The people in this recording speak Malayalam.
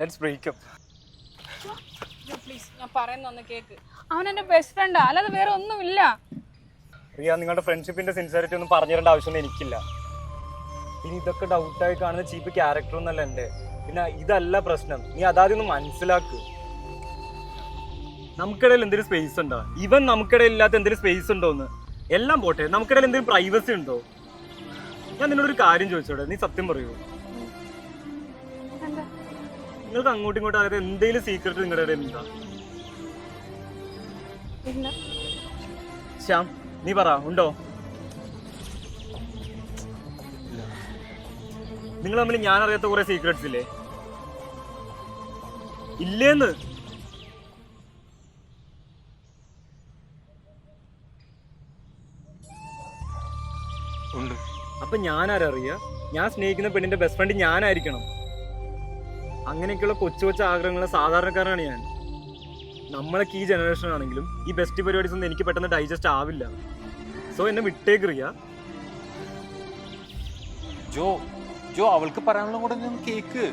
ലെറ്റ്സ് ബ്രേക്കപ്പ് പ്ലീസ് ഞാൻ പറയുന്ന ഒന്ന് കേക്ക്. അവൻ എന്റെ ബെസ്റ്റ് ഫ്രണ്ടാ അല്ലാതെ വേറെ ഒന്നുമില്ല. റിയ നിങ്ങളുടെ ഫ്രണ്ട്ഷിപ്പിന്റെ സിൻസിയറിറ്റി ഒന്നും പറഞ്ഞു തരേണ്ട ആവശ്യമൊന്നും എനിക്കില്ല. ഇനി ഇതൊക്കെ ഡൗട്ടായി കാണുന്ന ചീപ്പ് ക്യാരക്ടർ ഒന്നല്ല എന്റെ. പിന്നെ ഇതല്ല പ്രശ്നം. നീ അതാദ്യം ഒന്ന് മനസ്സിലാക്ക്. നമുക്കിടയിൽ എന്തെങ്കിലും സ്പേസ് ഉണ്ടോ? ഇവൻ നമുക്കിടയിൽ ഇല്ലാത്ത എന്തെങ്കിലും സ്പേസ് എല്ലാം പോട്ടെ. നമുക്കിടയിൽ എന്തെങ്കിലും പ്രൈവസി ഉണ്ടോ? ഞാൻ നിന്നോട് ഒരു കാര്യം ചോദിച്ചോട്ടെ? നീ സത്യം പറയൂ. നിങ്ങൾക്ക് അങ്ങോട്ടും ഇങ്ങോട്ടും അതായത് എന്തെങ്കിലും സീക്രട്ട് നിങ്ങളുടെ ഇടയിൽ ശ്യാം നീ പറ ഉണ്ടോ? നിങ്ങൾ തമ്മിൽ ഞാൻ അറിയാത്ത കുറെ സീക്രട്സ് ഇല്ലേ? ഇല്ലേന്ന്. ഉണ്ട്. അപ്പൊ ഞാനാരറിയ? ആരറിയ ഞാൻ സ്നേഹിക്കുന്ന പെണ്ണിന്റെ ബെസ്റ്റ് ഫ്രണ്ട് ഞാനായിരിക്കണം. അങ്ങനെയൊക്കെയുള്ള കൊച്ചു കൊച്ചു ആഗ്രഹങ്ങൾ സാധാരണക്കാരനാണ് ഞാൻ. നമ്മളൊക്കെ ഈ ജനറേഷൻ ആണെങ്കിലും ഈ ബെസ്റ്റ് പരിപാടീസ് ഒന്നും എനിക്ക് പെട്ടെന്ന് ഡൈജസ്റ്റ് ആവില്ല. സോ എന്നെ വിട്ടേക്ക് റിയ ജോ ജോ അവൾക്ക് പറയാനുള്ള കൂടെ കേക്ക്.